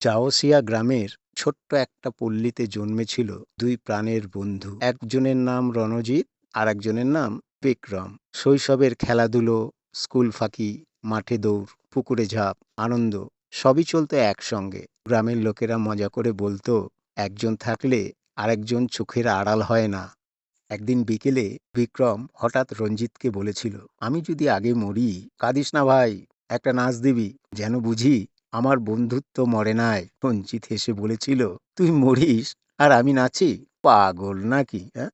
চাওসিয়া গ্রামের ছোট্ট একটা পল্লীতে জন্মেছিল দুই প্রাণের বন্ধু। একজনের নাম রণজিৎ আর একজনের নাম বিক্রম। শৈশবের খেলাধুলো, স্কুল ফাঁকি, মাঠে দৌড়, পুকুরে ঝাঁপ, আনন্দ, সবই চলতো একসঙ্গে। গ্রামের লোকেরা মজা করে বলতো, একজন থাকলে আরেকজন চোখের আড়াল হয় না। একদিন বিকেলে বিক্রম হঠাৎ রঞ্জিতকে বলেছিল, আমি যদি আগে মরি, কাঁদিস না ভাই, একটা নাচ দিবি, যেন বুঝি আমার বন্ধুত্ব মরে নাই। রঞ্জিত হেসে বলেছিল, তুই মরিস আর আমি নাচি? পাগল নাকি হ্যাঁ?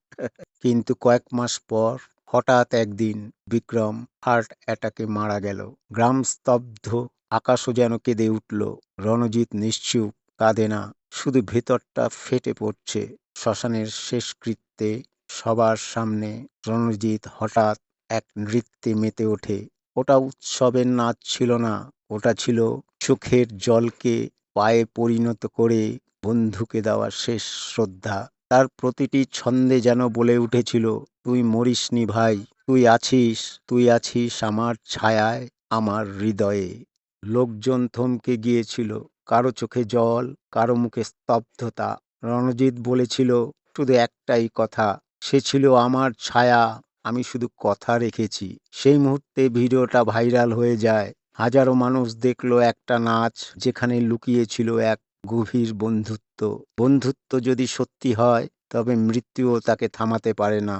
কিন্তু কয়েক মাস পর হঠাৎ একদিন বিক্রম হার্ট অ্যাটাকে মারা গেল। গ্রাম স্তব্ধ, আকাশও যেন কেঁদে উঠল। রণজিৎ নিশ্চুপ, কাঁদে না, শুধু ভেতরটা ফেটে পড়ছে। শ্মশানের শেষকৃত্যে সবার সামনে রণজিৎ হঠাৎ এক নৃত্যে মেতে ওঠে। ওটা উৎসবের নাচ ছিল না। ওটা ছিল চোখের জলকে পায়ে পরিণত করে বন্ধুকে দেওয়া শেষ শ্রদ্ধা। তার প্রতিটি ছন্দে যেন বলে উঠেছিল, তুই মরিসনি ভাই, তুই আছিস তুই আছিস আমার ছায়ায়, আমার হৃদয়ে। লোকজন থমকে গিয়েছিল, কারও চোখে জল, কারও মুখে স্তব্ধতা। রণজিৎ বলেছিল, শুধু একটাই কথা, সে ছিল আমার ছায়া, আমি শুধু কথা রেখেছি। সেই মুহূর্তে ভিডিওটা ভাইরাল হয়ে যায়। হাজারো মানুষ দেখল একটা নাচ যেখানে লুকিয়েছিল এক গভীর বন্ধুত্ব। বন্ধুত্ব যদি সত্যি হয়, তবে মৃত্যুও তাকে থামাতে পারে না।